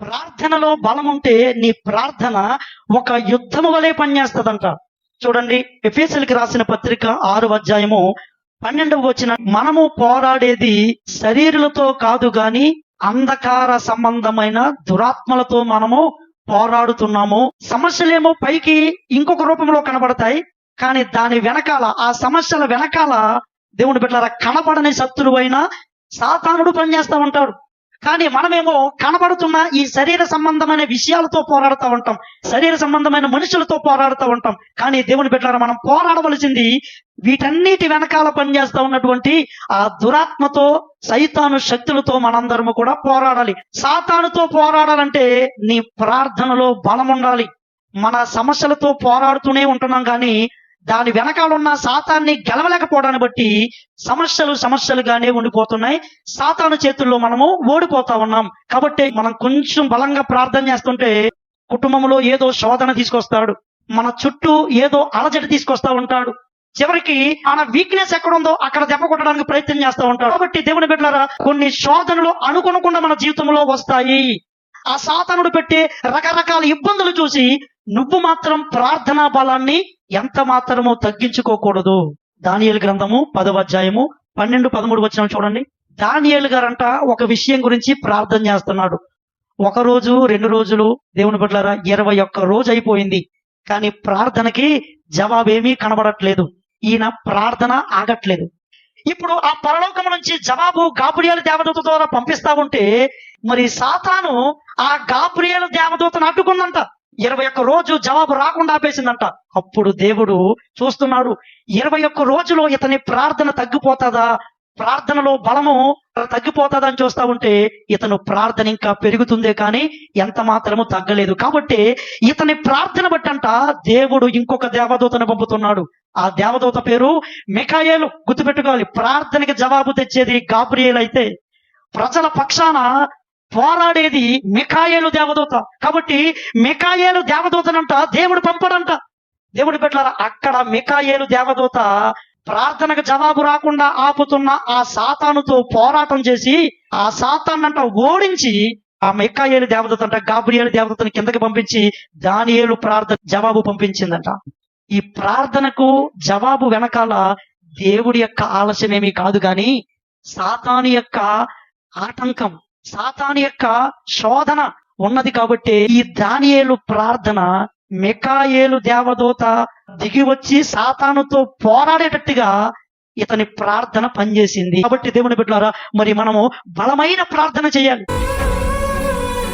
ప్రార్థనలో బలం ఉంటే నీ ప్రార్థన ఒక యుద్ధము వలె పనిచేస్తుందంట. చూడండి ఎఫ్ఎస్ఎల్కి రాసిన పత్రిక ఆరు అధ్యాయము పన్నెండవ వచ్చిన మనము పోరాడేది శరీరులతో కాదు గాని అంధకార సంబంధమైన దురాత్మలతో మనము పోరాడుతున్నాము. సమస్యలేమో పైకి ఇంకొక రూపంలో కనబడతాయి కానీ దాని వెనకాల ఆ సమస్యల వెనకాల దేవుని బిడ్డలారా కనబడని శత్రువైన సాతానుడు పనిచేస్తా ఉంటాడు. కానీ మనమేమో కనబడుతున్న ఈ శరీర సంబంధమైన విషయాలతో పోరాడుతూ ఉంటాం. శరీర సంబంధమైన మనుషులతో పోరాడుతూ ఉంటాం. కానీ దేవుని బిడ్డలారా మనం పోరాడవలసింది వీటన్నిటి వెనకాల పనిచేస్తూ ఉన్నటువంటి ఆ దురాత్మతో సైతాను శక్తులతో మనందరము కూడా పోరాడాలి. సాతానుతో పోరాడాలంటే నీ ప్రార్థనలో బలం ఉండాలి మన సమస్యలతో పోరాడుతూనే ఉంటున్నాం కానీ దాని వెనకాల ఉన్న సాతాన్ని గెలవలేకపోవడాన్ని బట్టి సమస్యలు సమస్యలుగానే ఉండిపోతున్నాయి. సాతాను చేతుల్లో మనము ఓడిపోతా ఉన్నాం. కాబట్టి మనం కొంచెం బలంగా ప్రార్థన చేస్తుంటే కుటుంబంలో ఏదో శోధన తీసుకొస్తాడు. మన చుట్టూ ఏదో అలజడి తీసుకొస్తా ఉంటాడు. చివరికి ఆయన వీక్నెస్ ఎక్కడ ఉందో అక్కడ దెబ్బ కొట్టడానికి ప్రయత్నం చేస్తూ ఉంటాడు. కాబట్టి దేవుని బిడ్డలారా కొన్ని శోధనలు అనుకునకుండా మన జీవితంలో వస్తాయి. ఆ సాతానుడు పెట్టే రకరకాల ఇబ్బందులు చూసి నువ్వు మాత్రం ప్రార్థనా బలాన్ని ఎంత మాత్రమో తగ్గించుకోకూడదు. దానియేలు గ్రంథము పదవ అధ్యాయము పన్నెండు పదమూడు వచ్చిన చూడండి. దానియేలు గారంట ఒక విషయం గురించి ప్రార్థన చేస్తున్నాడు. ఒక రోజు రెండు రోజులు దేవుని బిడ్డలారా ఇరవై ఒక్క రోజు అయిపోయింది. కానీ ప్రార్థనకి జవాబేమీ కనబడట్లేదు. ఈయన ప్రార్థన ఆగట్లేదు. ఇప్పుడు ఆ పరలోకం నుంచి జవాబు గాబ్రియేలు దేవదూత ద్వారా పంపిస్తా ఉంటే మరి సాతాను ఆ గాబ్రియేలు దేవదూతను అడ్డుకుందంట. ఇరవై ఒక్క రోజు జవాబు రాకుండా ఆపేసిందంట. అప్పుడు దేవుడు చూస్తున్నాడు ఇరవై ఒక్క రోజులో ఇతని ప్రార్థన తగ్గిపోతుందా? ప్రార్థనలో బలము తగ్గిపోతుందా అని చూస్తా ఉంటే ఇతను ప్రార్థన ఇంకా పెరుగుతుందే కానీ ఎంత మాత్రము తగ్గలేదు. కాబట్టి ఇతని ప్రార్థన బట్టంట దేవుడు ఇంకొక దేవదూతను పంపుతున్నాడు. ఆ దేవదూత పేరు మికాయేలు గుర్తుపెట్టుకోవాలి ప్రార్థనకి జవాబు తెచ్చేది గాబ్రియేల్ అయితే ప్రజల పక్షాన పోరాడేది మికాయేలు దేవదూత. కాబట్టి మికాయేలు దేవదూతనంట దేవుడు పంపడంట. దేవుడు పెట్టారా అక్కడ మికాయేలు దేవదూత ప్రార్థనకు జవాబు రాకుండా ఆపుతున్న ఆ సాతానుతో పోరాటం చేసి ఆ సాతాన్నంట ఓడించి ఆ మికాయేలు దేవదూత అంట గాబ్రియేలు దేవదూతను కిందకి పంపించి దానియేలు ప్రార్థన జవాబు పంపించిందంట. ఈ ప్రార్థనకు జవాబు వెనకాల దేవుడి యొక్క ఆలస్యమేమీ కాదు గాని సాతాను యొక్క ఆటంకం సాతాను యొక్క శోధన ఉన్నది కాబట్టి ఈ దానియేలు ప్రార్థన మికాయేలు దేవదూత దిగి వచ్చి సాతానుతో పోరాడేటట్టుగా ఇతని ప్రార్థన పనిచేసింది. కాబట్టి దేవుని బిడ్డలారా మరి మనము బలమైన ప్రార్థన చేయాలి.